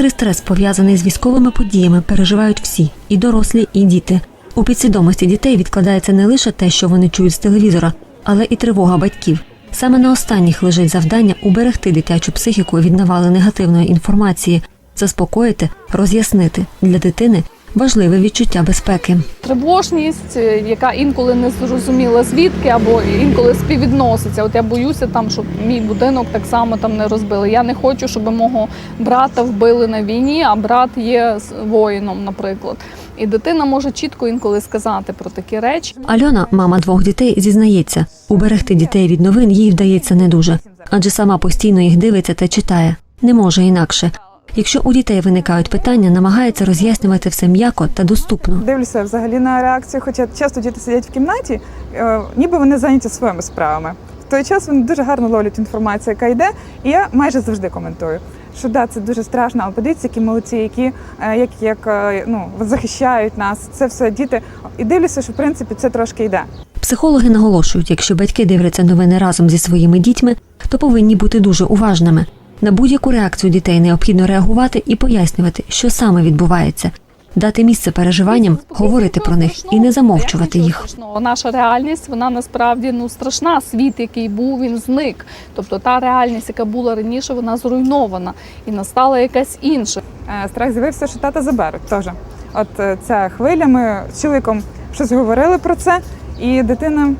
Гострий стрес, пов'язаний з військовими подіями, переживають всі і дорослі, і діти. У підсвідомості дітей відкладається не лише те, що вони чують з телевізора, але і тривога батьків. Саме на останніх лежить завдання уберегти дитячу психіку від навали негативної інформації, заспокоїти, роз'яснити для дитини важливе відчуття безпеки. Тривожність, е, яка інколи не зрозуміла звідки, або інколи співвідноситься. От я боюся там, щоб мій будинок так само там не розбили. Я не хочу, щоб мого брата вбили на війні, а брат є воїном, наприклад. І дитина може чітко інколи сказати про такі речі. Альона, мама двох дітей, зізнається, уберегти дітей від новин їй вдається не дуже, адже сама постійно їх дивиться та читає. Не може інакше. Якщо у дітей виникають питання, намагається роз'яснювати все м'яко та доступно. Дивлюся взагалі на реакцію, хоча часто діти сидять в кімнаті, е, ніби вони зайняті своїми справами. В той час вони дуже гарно ловлять інформацію, яка йде, і я майже завжди коментую. Що да, це дуже страшно, але подивіться, які молодці, які е, як, як е, ну, захищають нас. Це все діти. І дивлюся, що в принципі це трошки йде. Психологи наголошують, якщо батьки дивляться новини разом зі своїми дітьми, то повинні бути дуже уважними. На будь-яку реакцію дітей необхідно реагувати і пояснювати, що саме відбувається, дати місце переживанням, говорити про них і не замовчувати їх. Наша реальність вона насправді ну страшна. Світ, який був, він зник. Тобто та реальність, яка була раніше, вона зруйнована і настала якась інша. Е, Страх з'явився, що тата заберуть теж. От е, ця хвиля, ми з чоловіком щось говорили про це, і дитина.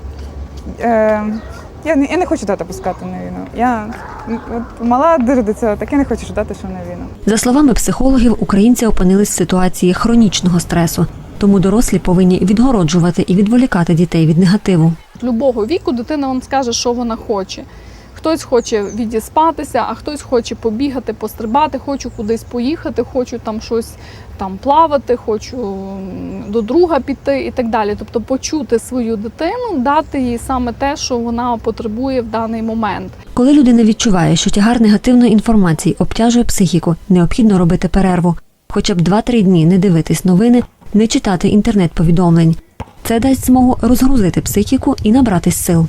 Е, я, не, я не хочу тата пускати на війну. Я от, мала дуже до цього, так я не хочу, дати, що на війну. За словами психологів, українці опинились в ситуації хронічного стресу, тому дорослі повинні відгороджувати і відволікати дітей від негативу. Любого віку дитина вам скаже, що вона хоче. Хтось хоче відіспатися, а хтось хоче побігати, пострибати, хочу кудись поїхати, хочу там щось там плавати, хочу до друга піти і так далі. Тобто почути свою дитину, дати їй саме те, що вона потребує в даний момент. Коли людина відчуває, що тягар негативної інформації обтяжує психіку, необхідно робити перерву, хоча б 2-3 дні не дивитись новини, не читати інтернет-повідомлень. Це дасть змогу розгрузити психіку і набратись сил.